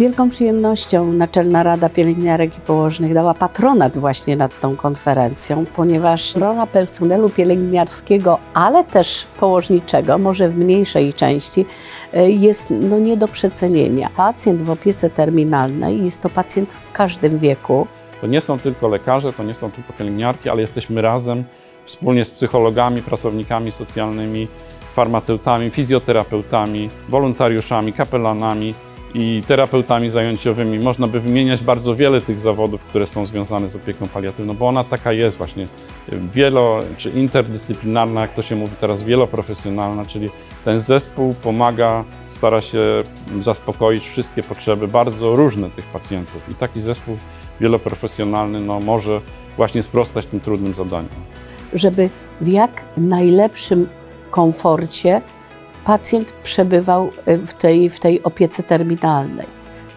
wielką przyjemnością Naczelna Rada Pielęgniarek i Położnych dała patronat właśnie nad tą konferencją, ponieważ rola personelu pielęgniarskiego, ale też położniczego, może w mniejszej części, y, jest no, nie do przecenienia. Pacjent w opiece terminalnej jest to pacjent w każdym wieku. To nie są tylko lekarze, to nie są tylko pielęgniarki, ale jesteśmy razem wspólnie z psychologami, pracownikami socjalnymi, farmaceutami, fizjoterapeutami, wolontariuszami, kapelanami i terapeutami zajęciowymi. Można by wymieniać bardzo wiele tych zawodów, które są związane z opieką paliatywną, bo ona taka jest właśnie wielo, czy interdyscyplinarna, jak to się mówi teraz, wieloprofesjonalna, czyli ten zespół pomaga, stara się zaspokoić wszystkie potrzeby bardzo różne tych pacjentów i taki zespół wieloprofesjonalny no, może właśnie sprostać tym trudnym zadaniom. żeby w jak najlepszym komforcie pacjent przebywał y, w tej, w tej opiece terminalnej.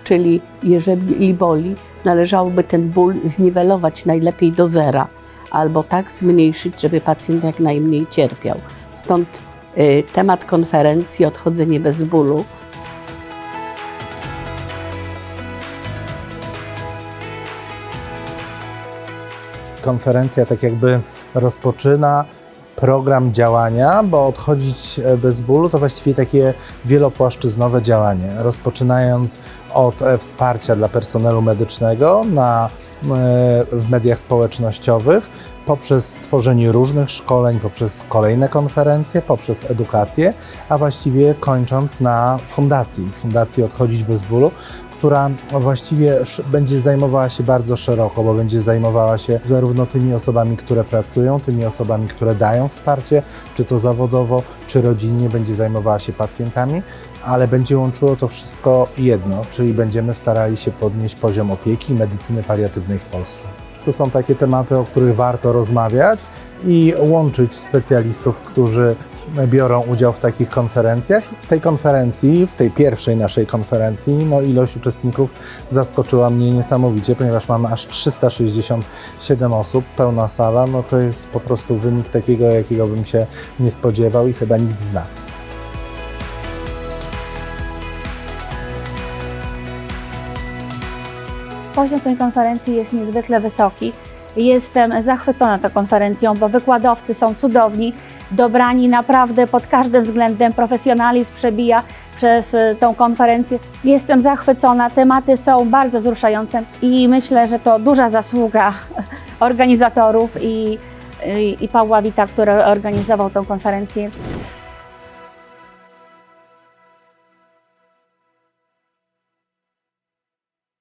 Czyli jeżeli boli, należałoby ten ból zniwelować najlepiej do zera, albo tak zmniejszyć, żeby pacjent jak najmniej cierpiał. Stąd y, temat konferencji Odchodzenie bez bólu konferencja tak jakby rozpoczyna program działania, bo odchodzić e, bez bólu to właściwie takie wielopłaszczyznowe działanie, rozpoczynając od e, wsparcia dla personelu medycznego na, e, w mediach społecznościowych, poprzez tworzenie różnych szkoleń, poprzez kolejne konferencje, poprzez edukację, a właściwie kończąc na fundacji, Fundacji Odchodzić bez bólu, która właściwie będzie zajmowała się bardzo szeroko, bo będzie zajmowała się zarówno tymi osobami, które pracują, tymi osobami, które dają wsparcie, czy to zawodowo, czy rodzinnie, będzie zajmowała się pacjentami, ale będzie łączyło to wszystko jedno, czyli będziemy starali się podnieść poziom opieki i medycyny paliatywnej w Polsce. To są takie tematy, o których warto rozmawiać i łączyć specjalistów, którzy biorą udział w takich konferencjach. W tej konferencji, w tej pierwszej naszej konferencji, no ilość uczestników zaskoczyła mnie niesamowicie, ponieważ mamy aż 367 osób, pełna sala, no to jest po prostu wynik takiego, jakiego bym się nie spodziewał i chyba nikt z nas. Poziom tej konferencji jest niezwykle wysoki. Jestem zachwycona tą konferencją, bo wykładowcy są cudowni, dobrani naprawdę pod każdym względem. Profesjonalizm przebija przez y, tą konferencję. Jestem zachwycona, tematy są bardzo wzruszające i myślę, że to duża zasługa organizatorów i, i, i Pawła Wita, który organizował tą konferencję.